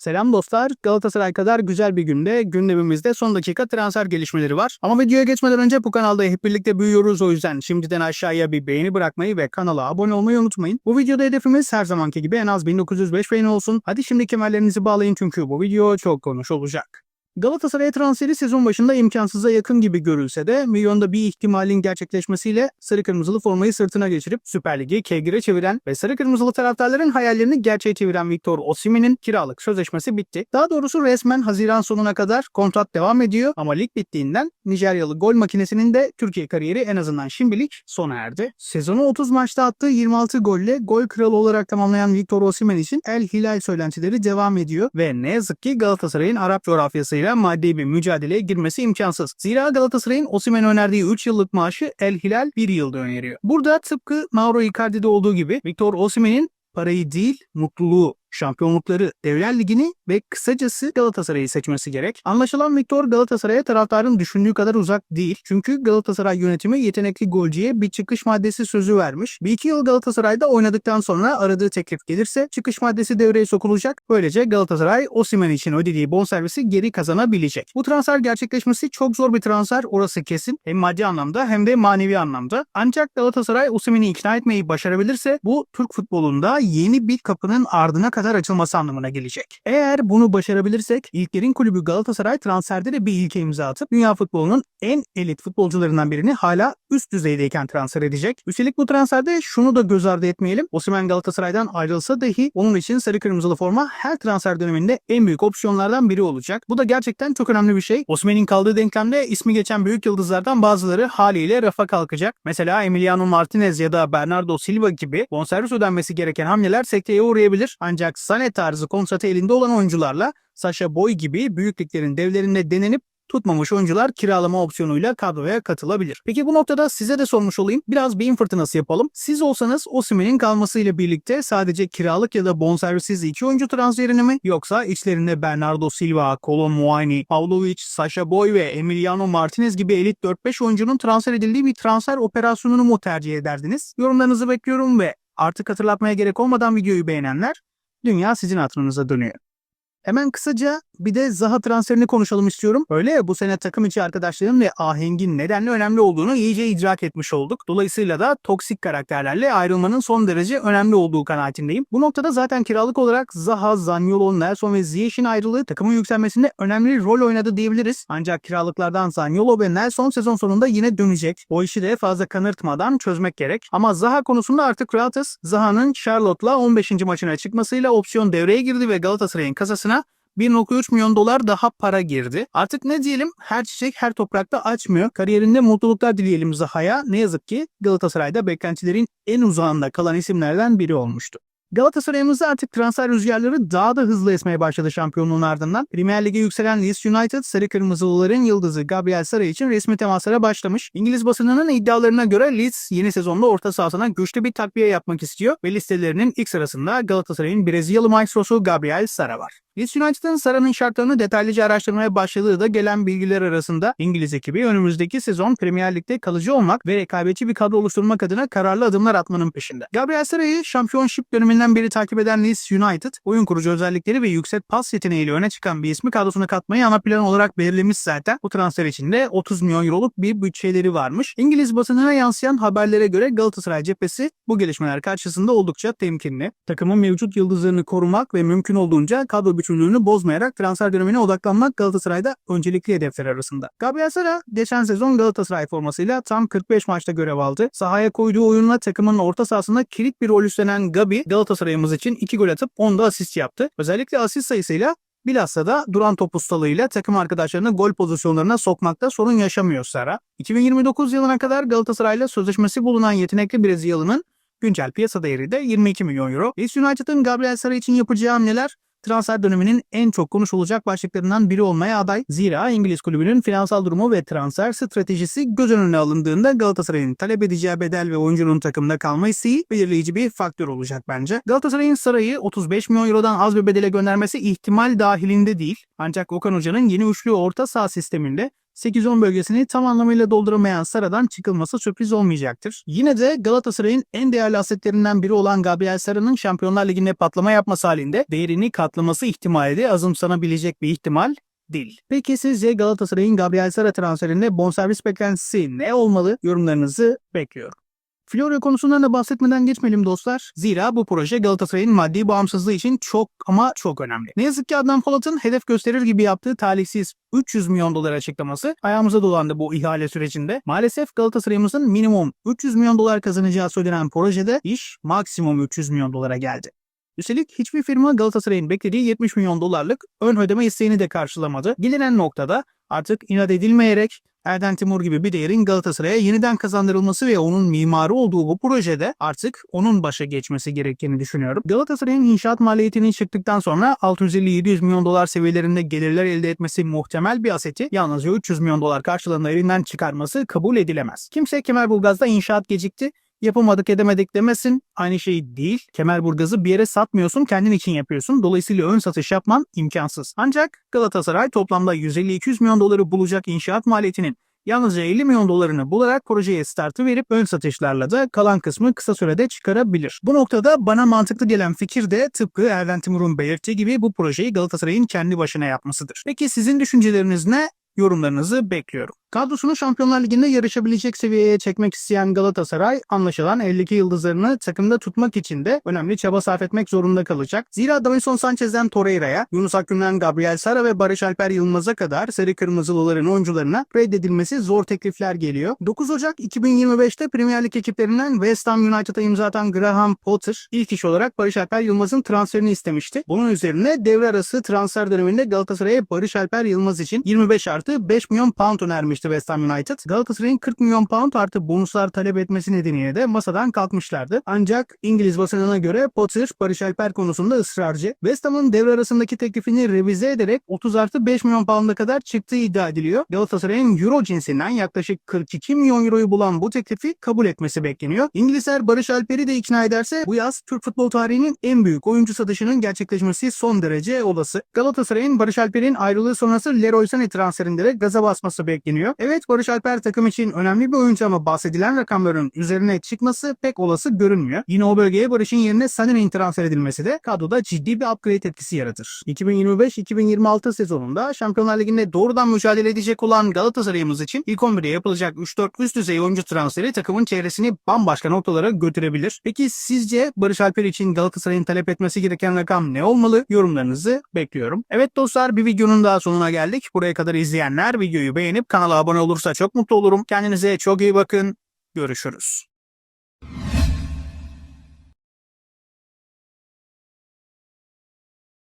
Selam dostlar. Galatasaray kadar güzel bir günde gündemimizde son dakika transfer gelişmeleri var. Ama videoya geçmeden önce bu kanalda hep birlikte büyüyoruz o yüzden şimdiden aşağıya bir beğeni bırakmayı ve kanala abone olmayı unutmayın. Bu videoda hedefimiz her zamanki gibi en az 1905 beğeni olsun. Hadi şimdi kemerlerinizi bağlayın çünkü bu video çok konuş olacak. Galatasaray transferi sezon başında imkansıza yakın gibi görülse de milyonda bir ihtimalin gerçekleşmesiyle sarı kırmızılı formayı sırtına geçirip Süper Ligi kegire çeviren ve sarı kırmızılı taraftarların hayallerini gerçeğe çeviren Victor Osimhen'in kiralık sözleşmesi bitti. Daha doğrusu resmen Haziran sonuna kadar kontrat devam ediyor ama lig bittiğinden Nijeryalı gol makinesinin de Türkiye kariyeri en azından şimdilik sona erdi. Sezonu 30 maçta attığı 26 golle gol kralı olarak tamamlayan Victor Osimhen için El Hilal söylentileri devam ediyor ve ne yazık ki Galatasaray'ın Arap coğrafyasıyla maddi bir mücadeleye girmesi imkansız. Zira Galatasaray'ın Osimhen önerdiği 3 yıllık maaşı El Hilal 1 yılda öneriyor. Burada tıpkı Mauro Icardi'de olduğu gibi Victor Osimhen'in parayı değil mutluluğu şampiyonlukları, Devler Ligi'ni ve kısacası Galatasaray'ı seçmesi gerek. Anlaşılan Victor Galatasaray'a taraftarın düşündüğü kadar uzak değil. Çünkü Galatasaray yönetimi yetenekli golcüye bir çıkış maddesi sözü vermiş. Bir iki yıl Galatasaray'da oynadıktan sonra aradığı teklif gelirse çıkış maddesi devreye sokulacak. Böylece Galatasaray Osimhen için ödediği bonservisi geri kazanabilecek. Bu transfer gerçekleşmesi çok zor bir transfer orası kesin. Hem maddi anlamda hem de manevi anlamda. Ancak Galatasaray Osimhen'i ikna etmeyi başarabilirse bu Türk futbolunda yeni bir kapının ardına kadar açılması anlamına gelecek. Eğer bunu başarabilirsek İlker'in kulübü Galatasaray transferde de bir ilke imza atıp dünya futbolunun en elit futbolcularından birini hala üst düzeydeyken transfer edecek. Üstelik bu transferde şunu da göz ardı etmeyelim. Osimhen Galatasaray'dan ayrılsa dahi onun için sarı kırmızılı forma her transfer döneminde en büyük opsiyonlardan biri olacak. Bu da gerçekten çok önemli bir şey. Osimhen'in kaldığı denklemde ismi geçen büyük yıldızlardan bazıları haliyle rafa kalkacak. Mesela Emiliano Martinez ya da Bernardo Silva gibi bonservis ödenmesi gereken hamleler sekteye uğrayabilir. Ancak Sané tarzı kontratı elinde olan oyuncularla Sasha Boy gibi büyüklüklerin devlerinde denenip tutmamış oyuncular kiralama opsiyonuyla kadroya katılabilir. Peki bu noktada size de sormuş olayım. Biraz beyin fırtınası yapalım. Siz olsanız Osimhen'in kalmasıyla birlikte sadece kiralık ya da bonservissiz iki oyuncu transferini mi yoksa içlerinde Bernardo Silva, Colon Muani, Pavlovic, Sasha Boy ve Emiliano Martinez gibi elit 4-5 oyuncunun transfer edildiği bir transfer operasyonunu mu tercih ederdiniz? Yorumlarınızı bekliyorum ve artık hatırlatmaya gerek olmadan videoyu beğenenler dünya sizin hatırınıza dönüyor. Hemen kısaca bir de Zaha transferini konuşalım istiyorum. Öyle ya bu sene takım içi arkadaşların ve ahengin nedenle önemli olduğunu iyice idrak etmiş olduk. Dolayısıyla da toksik karakterlerle ayrılmanın son derece önemli olduğu kanaatindeyim. Bu noktada zaten kiralık olarak Zaha, Zaniolo, Nelson ve Ziyech'in ayrılığı takımın yükselmesinde önemli rol oynadı diyebiliriz. Ancak kiralıklardan Zaniolo ve Nelson sezon sonunda yine dönecek. O işi de fazla kanırtmadan çözmek gerek. Ama Zaha konusunda artık rahatız. Zaha'nın Charlotte'la 15. maçına çıkmasıyla opsiyon devreye girdi ve Galatasaray'ın kasasına 1.3 milyon dolar daha para girdi. Artık ne diyelim her çiçek her toprakta açmıyor. Kariyerinde mutluluklar dileyelim Zaha'ya. Ne yazık ki Galatasaray'da beklentilerin en uzağında kalan isimlerden biri olmuştu. Galatasaray'ımızda artık transfer rüzgarları daha da hızlı esmeye başladı şampiyonluğun ardından. Premier Lig'e yükselen Leeds United, Sarı Kırmızılıların yıldızı Gabriel Sara için resmi temaslara başlamış. İngiliz basınının iddialarına göre Leeds yeni sezonda orta sahasına güçlü bir takviye yapmak istiyor ve listelerinin ilk sırasında Galatasaray'ın Brezilyalı maestrosu Gabriel Sara var. Leeds United'ın Sara'nın şartlarını detaylıca araştırmaya başladığı da gelen bilgiler arasında İngiliz ekibi önümüzdeki sezon Premier Lig'de kalıcı olmak ve rekabetçi bir kadro oluşturmak adına kararlı adımlar atmanın peşinde. Gabriel Sara'yı şampiyonşip döneminden beri takip eden Leeds United, oyun kurucu özellikleri ve yüksek pas yeteneğiyle öne çıkan bir ismi kadrosuna katmayı ana plan olarak belirlemiş zaten. Bu transfer için de 30 milyon euroluk bir bütçeleri varmış. İngiliz basınına yansıyan haberlere göre Galatasaray cephesi bu gelişmeler karşısında oldukça temkinli. Takımın mevcut yıldızlarını korumak ve mümkün olduğunca kadro bütünlüğünü bozmayarak transfer dönemine odaklanmak Galatasaray'da öncelikli hedefler arasında. Gabriel Sara geçen sezon Galatasaray formasıyla tam 45 maçta görev aldı. Sahaya koyduğu oyunla takımın orta sahasında kilit bir rol üstlenen Gabi Galatasaray'ımız için 2 gol atıp 10 da asist yaptı. Özellikle asist sayısıyla Bilhassa da duran top ustalığıyla takım arkadaşlarını gol pozisyonlarına sokmakta sorun yaşamıyor Sara. 2029 yılına kadar Galatasaray'la sözleşmesi bulunan yetenekli Brezilyalı'nın güncel piyasa değeri de 22 milyon euro. Leeds United'ın Gabriel Sara için yapacağı hamleler transfer döneminin en çok konuşulacak başlıklarından biri olmaya aday. Zira İngiliz kulübünün finansal durumu ve transfer stratejisi göz önüne alındığında Galatasaray'ın talep edeceği bedel ve oyuncunun takımda kalma isteği belirleyici bir faktör olacak bence. Galatasaray'ın Saray'ı 35 milyon eurodan az bir bedele göndermesi ihtimal dahilinde değil. Ancak Okan Hoca'nın yeni üçlü orta saha sisteminde 8-10 bölgesini tam anlamıyla dolduramayan Sara'dan çıkılması sürpriz olmayacaktır. Yine de Galatasaray'ın en değerli asetlerinden biri olan Gabriel Sara'nın Şampiyonlar Ligi'nde patlama yapması halinde değerini katlaması ihtimali de azımsanabilecek bir ihtimal değil. Peki sizce Galatasaray'ın Gabriel Sara transferinde bonservis beklentisi ne olmalı? Yorumlarınızı bekliyorum. Florya konusundan da bahsetmeden geçmeyelim dostlar. Zira bu proje Galatasaray'ın maddi bağımsızlığı için çok ama çok önemli. Ne yazık ki Adnan Polat'ın hedef gösterir gibi yaptığı talihsiz 300 milyon dolar açıklaması ayağımıza dolandı bu ihale sürecinde. Maalesef Galatasaray'ımızın minimum 300 milyon dolar kazanacağı söylenen projede iş maksimum 300 milyon dolara geldi. Üstelik hiçbir firma Galatasaray'ın beklediği 70 milyon dolarlık ön ödeme isteğini de karşılamadı. Gelinen noktada artık inat edilmeyerek Erden Timur gibi bir değerin Galatasaray'a yeniden kazandırılması ve onun mimarı olduğu bu projede artık onun başa geçmesi gerektiğini düşünüyorum. Galatasaray'ın inşaat maliyetinin çıktıktan sonra 650-700 milyon dolar seviyelerinde gelirler elde etmesi muhtemel bir aseti yalnızca 300 milyon dolar karşılığında elinden çıkarması kabul edilemez. Kimse Kemerburgaz'da inşaat gecikti yapamadık edemedik demesin aynı şey değil. Kemerburgaz'ı bir yere satmıyorsun kendin için yapıyorsun. Dolayısıyla ön satış yapman imkansız. Ancak Galatasaray toplamda 150-200 milyon doları bulacak inşaat maliyetinin yalnızca 50 milyon dolarını bularak projeye startı verip ön satışlarla da kalan kısmı kısa sürede çıkarabilir. Bu noktada bana mantıklı gelen fikir de tıpkı Erden Timur'un belirttiği gibi bu projeyi Galatasaray'ın kendi başına yapmasıdır. Peki sizin düşünceleriniz ne? Yorumlarınızı bekliyorum. Kadrosunu Şampiyonlar Ligi'nde yarışabilecek seviyeye çekmek isteyen Galatasaray anlaşılan 52 yıldızlarını takımda tutmak için de önemli çaba sarf etmek zorunda kalacak. Zira Davinson Sanchez'den Torreira'ya, Yunus Akgün'den Gabriel Sara ve Barış Alper Yılmaz'a kadar sarı kırmızılıların oyuncularına reddedilmesi zor teklifler geliyor. 9 Ocak 2025'te Premier Lig ekiplerinden West Ham United'a imza atan Graham Potter ilk iş olarak Barış Alper Yılmaz'ın transferini istemişti. Bunun üzerine devre arası transfer döneminde Galatasaray'a Barış Alper Yılmaz için 25 artı 5 milyon pound önermişti West Ham United. Galatasaray'ın 40 milyon pound artı bonuslar talep etmesi nedeniyle de masadan kalkmışlardı. Ancak İngiliz basınına göre Potter Barış Alper konusunda ısrarcı. West Ham'ın devre arasındaki teklifini revize ederek 30 artı 5 milyon pound'a kadar çıktığı iddia ediliyor. Galatasaray'ın Euro cinsinden yaklaşık 42 milyon Euro'yu bulan bu teklifi kabul etmesi bekleniyor. İngilizler Barış Alper'i de ikna ederse bu yaz Türk futbol tarihinin en büyük oyuncu satışının gerçekleşmesi son derece olası. Galatasaray'ın Barış Alper'in ayrılığı sonrası Leroy Sané transferinde de gaza basması bekleniyor. Evet Barış Alper takım için önemli bir oyuncu ama bahsedilen rakamların üzerine çıkması pek olası görünmüyor. Yine o bölgeye Barış'ın yerine Sané'nin transfer edilmesi de kadroda ciddi bir upgrade etkisi yaratır. 2025-2026 sezonunda Şampiyonlar Ligi'nde doğrudan mücadele edecek olan Galatasaray'ımız için ilk 11'de yapılacak 3-4 üst düzey oyuncu transferi takımın çevresini bambaşka noktalara götürebilir. Peki sizce Barış Alper için Galatasaray'ın talep etmesi gereken rakam ne olmalı? Yorumlarınızı bekliyorum. Evet dostlar bir videonun daha sonuna geldik. Buraya kadar izleyenler videoyu beğenip kanala abone olursa çok mutlu olurum. Kendinize çok iyi bakın. Görüşürüz.